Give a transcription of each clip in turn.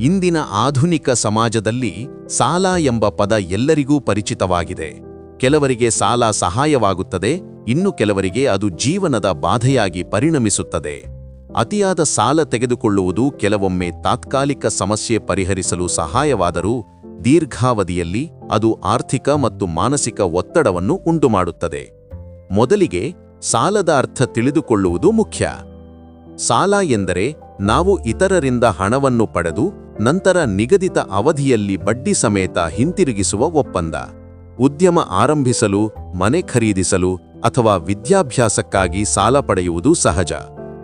ಇಂದಿನ ಆಧುನಿಕ ಸಮಾಜದಲ್ಲಿ ಸಾಲ ಎಂಬ ಪದ ಎಲ್ಲರಿಗೂ ಪರಿಚಿತವಾಗಿದೆ. ಕೆಲವರಿಗೆ ಸಾಲ ಸಹಾಯವಾಗುತ್ತದೆ, ಇನ್ನು ಕೆಲವರಿಗೆ ಅದು ಜೀವನದ ಬಾಧೆಯಾಗಿ ಪರಿಣಮಿಸುತ್ತದೆ. ಅತಿಯಾದ ಸಾಲ ತೆಗೆದುಕೊಳ್ಳುವುದು ಕೆಲವೊಮ್ಮೆ ತಾತ್ಕಾಲಿಕ ಸಮಸ್ಯೆ ಪರಿಹರಿಸಲು ಸಹಾಯವಾದರೂ, ದೀರ್ಘಾವಧಿಯಲ್ಲಿ ಅದು ಆರ್ಥಿಕ ಮತ್ತು ಮಾನಸಿಕ ಒತ್ತಡವನ್ನು ಉಂಟುಮಾಡುತ್ತದೆ. ಮೊದಲಿಗೆ ಸಾಲದ ಅರ್ಥ ತಿಳಿದುಕೊಳ್ಳುವುದು ಮುಖ್ಯ. ಸಾಲ ಎಂದರೆ ನಾವು ಇತರರಿಂದ ಹಣವನ್ನು ಪಡೆದು ನಂತರ ನಿಗದಿತ ಅವಧಿಯಲ್ಲಿ ಬಡ್ಡಿ ಸಮೇತ ಹಿಂತಿರುಗಿಸುವ ಒಪ್ಪಂದ. ಉದ್ಯಮ ಆರಂಭಿಸಲು, ಮನೆ ಖರೀದಿಸಲು ಅಥವಾ ವಿದ್ಯಾಭ್ಯಾಸಕ್ಕಾಗಿ ಸಾಲ ಪಡೆಯುವುದು ಸಹಜ.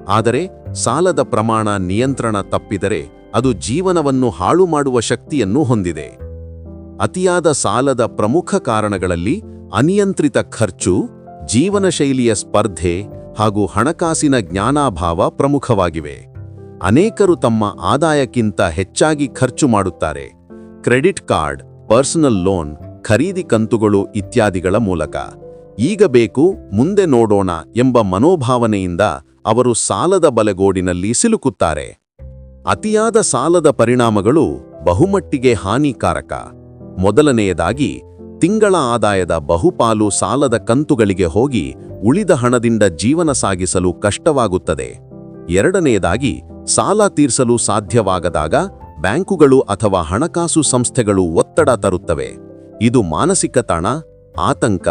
ಆದರೆ ಸಾಲದ ಪ್ರಮಾಣ ನಿಯಂತ್ರಣ ತಪ್ಪಿದರೆ ಅದು ಜೀವನವನ್ನು ಹಾಳು ಮಾಡುವ ಶಕ್ತಿಯನ್ನು ಹೊಂದಿದೆ. ಅತಿಯಾದ ಸಾಲದ ಪ್ರಮುಖ ಕಾರಣಗಳಲ್ಲಿ ಅನಿಯಂತ್ರಿತ ಖರ್ಚು ಜೀವನ ಶೈಲಿಯ ಸ್ಪರ್ಧೆ ಹಾಗೂ ಹಣಕಾಸಿನ ಜ್ಞಾನಾಭಾವ ಪ್ರಮುಖವಾಗಿವೆ. ಅನೇಕರು ತಮ್ಮ ಆದಾಯಕ್ಕಿಂತ ಹೆಚ್ಚಾಗಿ ಖರ್ಚು ಮಾಡುತ್ತಾರೆ. ಕ್ರೆಡಿಟ್ ಕಾರ್ಡ್, ಪರ್ಸನಲ್ ಲೋನ್, ಖರೀದಿ ಕಂತುಗಳು ಇತ್ಯಾದಿಗಳ ಮೂಲಕ. ಈಗ ಬೇಕು, ಮುಂದೆ ನೋಡೋಣ ಎಂಬ ಮನೋಭಾವನೆಯಿಂದ ಅವರು ಸಾಲದ ಬಲೆಗೋಡಿನಲ್ಲಿ ಸಿಲುಕುತ್ತಾರೆ. ಅತಿಯಾದ ಸಾಲದ ಪರಿಣಾಮಗಳು ಬಹುಮಟ್ಟಿಗೆ ಹಾನಿಕಾರಕ. ಮೊದಲನೆಯದಾಗಿ, ತಿಂಗಳ ಆದಾಯದ ಬಹುಪಾಲು ಸಾಲದ ಕಂತುಗಳಿಗೆ ಹೋಗಿ ಉಳಿದ ಹಣದಿಂದ ಜೀವನ ಸಾಗಿಸಲು ಕಷ್ಟವಾಗುತ್ತದೆ. ಎರಡನೆಯದಾಗಿ ಸಾಲ ತೀರಿಸಲು ಸಾಧ್ಯವಾಗದಾಗ ಬ್ಯಾಂಕುಗಳು ಅಥವಾ ಹಣಕಾಸು ಸಂಸ್ಥೆಗಳು ಒತ್ತಡ ತರುತ್ತವೆ. ಇದು ಮಾನಸಿಕ ತಾಣ, ಆತಂಕ,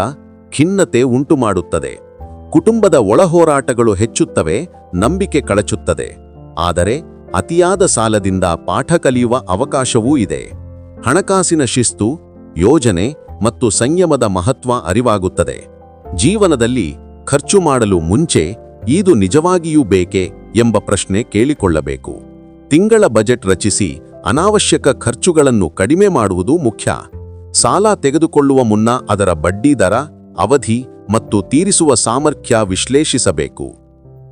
ಖಿನ್ನತೆ ಉಂಟುಮಾಡುತ್ತದೆ. ಕುಟುಂಬದ ಒಳಹೋರಾಟಗಳು ಹೆಚ್ಚುತ್ತವೆ, ನಂಬಿಕೆ ಕಳಚುತ್ತದೆ. ಆದರೆ ಅತಿಯಾದ ಸಾಲದಿಂದ ಪಾಠ ಕಲಿಯುವ ಅವಕಾಶವೂ ಇದೆ. ಹಣಕಾಸಿನ ಶಿಸ್ತು, ಯೋಜನೆ ಮತ್ತು ಸಂಯಮದ ಮಹತ್ವ ಅರಿವಾಗುತ್ತದೆ. ಜೀವನದಲ್ಲಿ ಖರ್ಚು ಮಾಡಲು ಮುಂಚೆ ಇದು ನಿಜವಾಗಿಯೂ ಬೇಕೆ? ಎಂಬ ಪ್ರಶ್ನೆ ಕೇಳಿಕೊಳ್ಳಬೇಕು. ತಿಂಗಳ ಬಜೆಟ್ ರಚಿಸಿ ಅನಾವಶ್ಯಕ ಖರ್ಚುಗಳನ್ನು ಕಡಿಮೆ ಮಾಡುವುದು ಮುಖ್ಯ. ಸಾಲ ತೆಗೆದುಕೊಳ್ಳುವ ಮುನ್ನ ಅದರ ಬಡ್ಡಿ ದರ, ಅವಧಿ ಮತ್ತು ತೀರಿಸುವ ಸಾಮರ್ಥ್ಯ ವಿಶ್ಲೇಷಿಸಬೇಕು.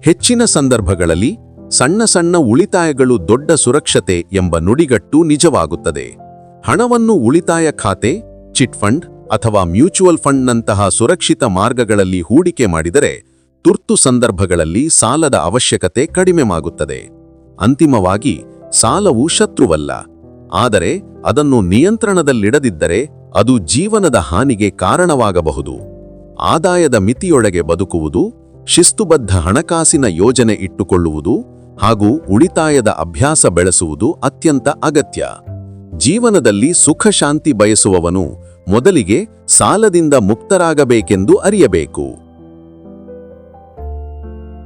ಹೆಚ್ಚಿನ ಸಂದರ್ಭಗಳಲ್ಲಿ ಸಣ್ಣ ಸಣ್ಣ ಉಳಿತಾಯಗಳು ದೊಡ್ಡ ಸುರಕ್ಷತೆ ಎಂಬ ನುಡಿಗಟ್ಟು ನಿಜವಾಗುತ್ತದೆ. ಹಣವನ್ನು ಉಳಿತಾಯ ಖಾತೆ, ಚಿಟ್ ಫಂಡ್ ಅಥವಾ ಮ್ಯೂಚುವಲ್ ಫಂಡ್ನಂತಹ ಸುರಕ್ಷಿತ ಮಾರ್ಗಗಳಲ್ಲಿ ಹೂಡಿಕೆ ಮಾಡಿದರೆ ತುರ್ತು ಸಂದರ್ಭಗಳಲ್ಲಿ ಸಾಲದ ಅವಶ್ಯಕತೆ ಕಡಿಮೆಯಾಗುತ್ತದೆ ಅಂತಿಮವಾಗಿ, ಸಾಲವು ಶತ್ರುವಲ್ಲ. ಆದರೆ, ಅದನ್ನು ನಿಯಂತ್ರಣದಲ್ಲಿಡದಿದ್ದರೆ, ಅದು ಜೀವನದ ಹಾನಿಗೆ ಕಾರಣವಾಗಬಹುದು. ಆದಾಯದ ಮಿತಿಯೊಳಗೆ ಬದುಕುವುದು, ಶಿಸ್ತುಬದ್ಧ ಹಣಕಾಸಿನ ಯೋಜನೆ ಇಟ್ಟುಕೊಳ್ಳುವುದು, ಹಾಗೂ ಉಳಿತಾಯದ ಅಭ್ಯಾಸ ಬೆಳೆಸುವುದು ಅತ್ಯಂತ ಅಗತ್ಯ. ಜೀವನದಲ್ಲಿ ಸುಖ ಶಾಂತಿ ಬಯಸುವವನು ಮೊದಲಿಗೆ ಸಾಲದಿಂದ ಮುಕ್ತರಾಗಬೇಕೆಂದು ಅರಿಯಬೇಕು.